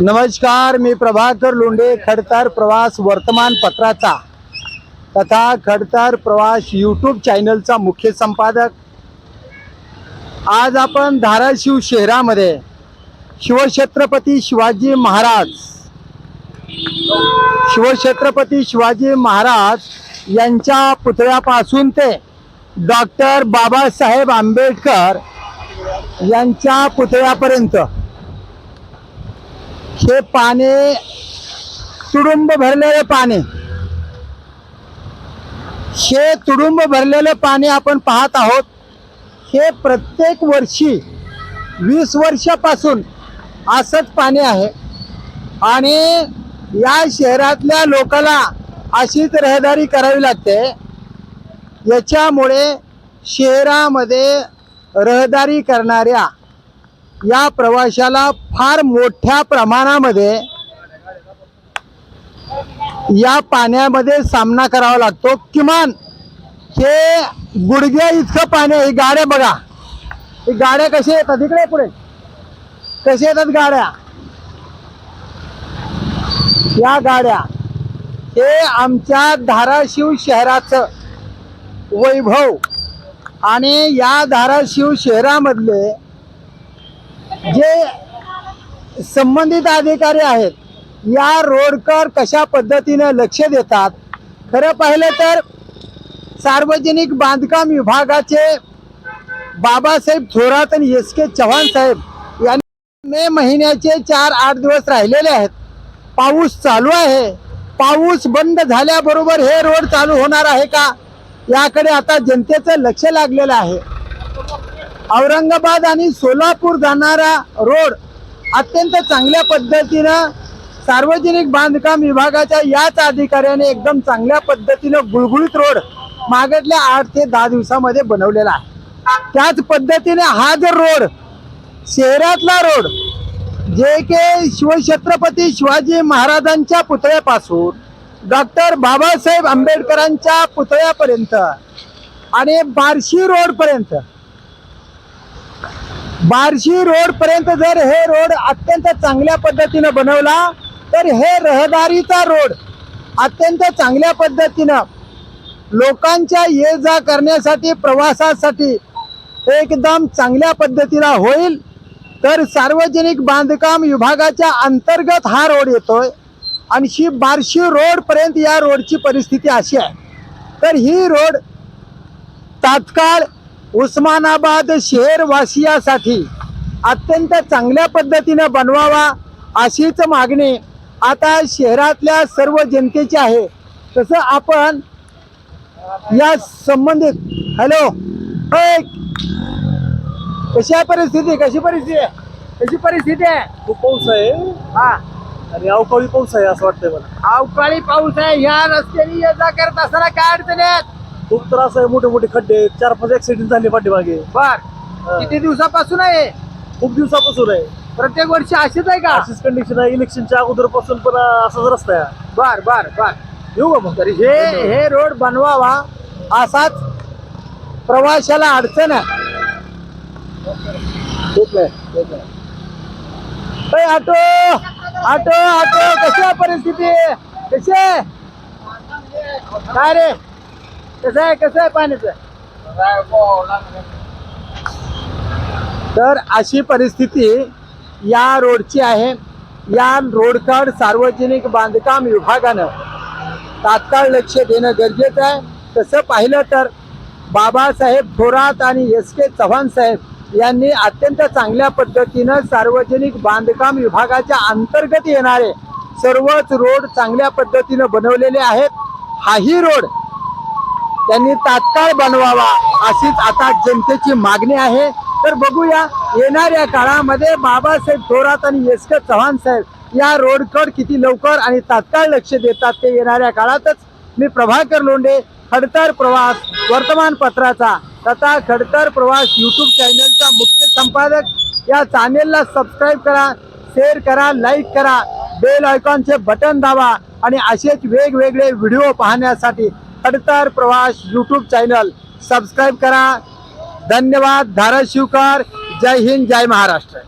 नमस्कार मी प्रभाकर लोंढे खडतर प्रवास वर्तमानपत्राचा तथा खडतर प्रवास यूट्यूब चॅनलचा मुख्य संपादक. आज आपण धाराशिव शहरामध्ये शिवछत्रपती शिवाजी महाराज शिवछत्रपती शिवाजी महाराज यांच्या पुतळ्यापासून ते डॉक्टर बाबासाहेब आंबेडकर यांच्या पुतळ्यापर्यंत हे पाने तुडुंब भरलेले पाने हे तुडुंब भरलेले पाणी आपण पाहत आहोत. हे प्रत्येक वर्षी वीस वर्षापासून असंच पाणी आहे. आणि या शहरातल्या लोकांना अशीच रहदारी करावी लागते. याच्यामुळे शहरामध्ये रहदारी करणाऱ्या या प्रवाशाला फार मोठ्या प्रमाणामध्ये या पाण्यामध्ये सामना करावा लागतो. किमान हे गुडघ्या इतकं पाणी ही गाड्या बघा. ही गाड्या कशा येतात? इकडे पुढे. कशा येतात गाड्या? या गाड्या हे आमच्या धाराशिव शहराचं वैभव आणि या धाराशिव शहरामधले जे संबंधित अधिकारी आहेत या रोडकर कशा पद्धतीने लक्ष देतात? खरं पाहिलं तर सार्वजनिक बांधकाम विभागाचे बाबासाहेब थोरात आणि एस के चव्हाण साहेब यांनी मे महिन्याचे चार आठ दिवस राहिलेले आहेत. पाऊस चालू आहे. पाऊस बंद झाल्याबरोबर हे रोड चालू होणार आहे का? याकडे आता जनतेचं लक्ष लागलेलं आहे. औरंगाबाद आणि सोलापूर जाणारा रोड अत्यंत चांगल्या पद्धतीनं सार्वजनिक बांधकाम विभागाच्या याच अधिकाऱ्याने एकदम चांगल्या पद्धतीनं गुळगुळीत रोड मागटल्या आठ ते दहा दिवसामध्ये बनवलेला आहे. त्याच पद्धतीने हा जर रोड शहरातला रोड जे के शिवछत्रपती शिवाजी महाराजांच्या पुतळ्यापासून डॉक्टर बाबासाहेब आंबेडकरांच्या पुतळ्यापर्यंत आणि बार्शी रोडपर्यंत बार्शी रोड पर्यंत जर हे रोड अत्यंत चांगल्या पद्धतीनं बनवला तर हे रहदारीचा रोड अत्यंत चांगल्या पद्धतीनं लोकांच्या ये जा करण्यासाठी प्रवासासाठी एकदम चांगल्या पद्धतीला होईल. तर सार्वजनिक बांधकाम विभागाच्या अंतर्गत हा रोड येतोय. आणि ही बार्शी रोडपर्यंत या रोडची परिस्थिती अशी आहे. तर ही रोड तात्काळ उस्मानाबाद शहरवासियासाठी अत्यंत चांगल्या पद्धतीनं बनवावा अशीच मागणी आता शहरातल्या सर्व जनतेची आहे. तसं आपण या संबंधित हॅलो कशी आहे परिस्थिती? कशी परिस्थिती आहे? कशी परिस्थिती आहे? खूप पाऊस आहे. हा. आणि अवकाळी पाऊस आहे असं वाटतंय मला. अवकाळी पाऊस आहे ह्या रस्त्याने ये जा करत असताना काय अडचणी आहेत? खूप त्रास आहे मोठे मोठे खड्डे. चार पाच ऍक्सिडेंट झाले पाठीमागे. बर. किती दिवसापासून आहे? खूप दिवसापासून आहे. प्रत्येक वर्षी अशीच आहे का? अशीच कंडिशन आहे. इलेक्शनच्या अगोदरपासून पण असाच रस्ता आहे. बर बर बर. येऊ का मग? तर हे हे रोड बनवावा. असाच प्रवाशाला अडचण आहे. ठीक आहे? ठीक आहे? ए, ऑटो! Auto auto! कशी आहे परिस्थिती? कशी आहे? काय रे? कसं आहे कसं आहे पाण्याचं? तर अशी परिस्थिती या रोडची आहे. या रोडकड सार्वजनिक बांधकाम विभागानं तात्काळ लक्ष देणं गरजेचं आहे. तसं पाहिलं तर बाबासाहेब थोरात आणि एस के चव्हाण साहेब यांनी अत्यंत चांगल्या पद्धतीनं सार्वजनिक बांधकाम विभागाच्या अंतर्गत येणारे सर्वच रोड चांगल्या पद्धतीनं बनवलेले आहेत. हाही रोड त्यांनी तात्काळ बनवावा अशीच आता जनतेची मागणी आहे. तर बघूया येणाऱ्या काळामध्ये बाबासाहेब थोरात आणि एस के चव्हाण साहेब या रोडकड किती लवकर आणि तात्काळ लक्ष देतात ते येणाऱ्या काळातच. मी प्रभाकर लोंढे खडतर प्रवास वर्तमानपत्राचा तथा खडतर प्रवास यूट्यूब चॅनलचा मुख्य संपादक. या चॅनेलला सबस्क्राईब करा शेअर करा लाईक करा बेल आयकॉनचे बटन दाबा आणि असेच वेगवेगळे व्हिडिओ पाहण्यासाठी खडतर प्रवास यूट्यूब चॅनल सबस्क्राईब करा. धन्यवाद. धाराशिवकर. जय हिंद जय महाराष्ट्र.